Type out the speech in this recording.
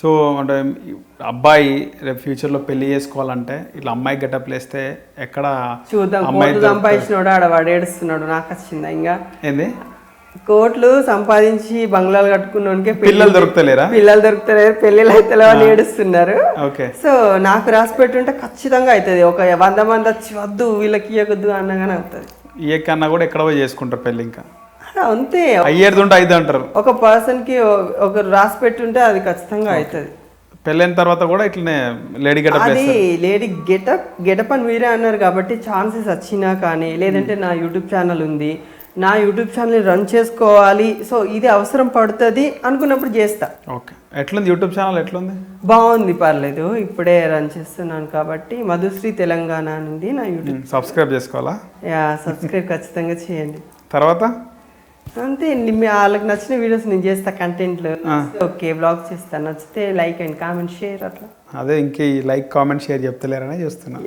So అంటే అబ్బాయి రేపు ఫ్యూచర్లో పెళ్ళి చేసుకోవాలంటే ఇట్లా అమ్మాయి గెటప్ వేస్తే ఎక్కడ చూద్దాం. అమ్మాయి కోట్లు సంపాదించినోడు ఆడ వాడు ఏడుస్తున్నాడు. నాకు వచ్చిందా ఇంకా. ఏంది? కోట్లు సంపాదించి బంగ్లాలు కట్టుకున్నోనికే పిల్లలు దొరుకుతలేరా? పిల్లలు దొరుకుతలేరు. పెళ్ళిళ్ళు అయితే అని ఏడుస్తున్నారు. ఓకే. సో నాకు రాసి పెట్టుంటే ఖచ్చితంగా అవుతుంది ఒక వంద మంది వచ్చి వద్దు వీళ్ళకి ఇవ్వకొద్దు అన్నగానే అవుతుంది. ఏ కన్నా కూడా ఎక్కడ పోయి చేసుకుంటారు పెళ్ళి ఇంకా? అంతే. అయ్యేది ఉంటే ఐదు అంటారు ఒక పర్సన్కి ఒ- ఒకరు రాసి పెట్టుంటే అది ఖచ్చితంగా అవుతుంది పెళ్ళైన తర్వాత కూడా ఇట్లనే లేడీ గెటప్ అది లేడీ గెటప్ గెటప్ అని మీరే అన్నారు కాబట్టి ఛాన్సెస్ వచ్చినా కానీ లేదంటే నా యూట్యూబ్ ఛానల్ ఉంది నా యూట్యూబ్ ఛానల్ రన్ చేసుకోవాలి సో ఇది అవసరం పడుతుంది అనుకున్నప్పుడు చేస్తా. ఓకే. ఎట్లుంది? యూట్యూబ్ ఛానల్ ఎట్లుంది? బాగుంది పర్లేదు. ఇప్పుడే రన్ చేస్తున్నాను కాబట్టి మధుశ్రీ తెలంగాణ నుండి నా యూట్యూబ్ సబ్స్క్రైబ్ చేసుకోవాలా? యా సబ్స్క్రైబ్ ఖచ్చితంగా చేయండి. తర్వాత? అంతే మీ వాళ్ళకి నచ్చిన వీడియోస్ నేను చేస్తా కంటెంట్లు ఓకే బ్లాగ్ చేస్తాను నచ్చితే లైక్ అండ్ కామెంట్ షేర్ అట్లా. అదే ఇంకే లైక్ కామెంట్ షేర్ చెప్తలేరనే చూస్తున్నా.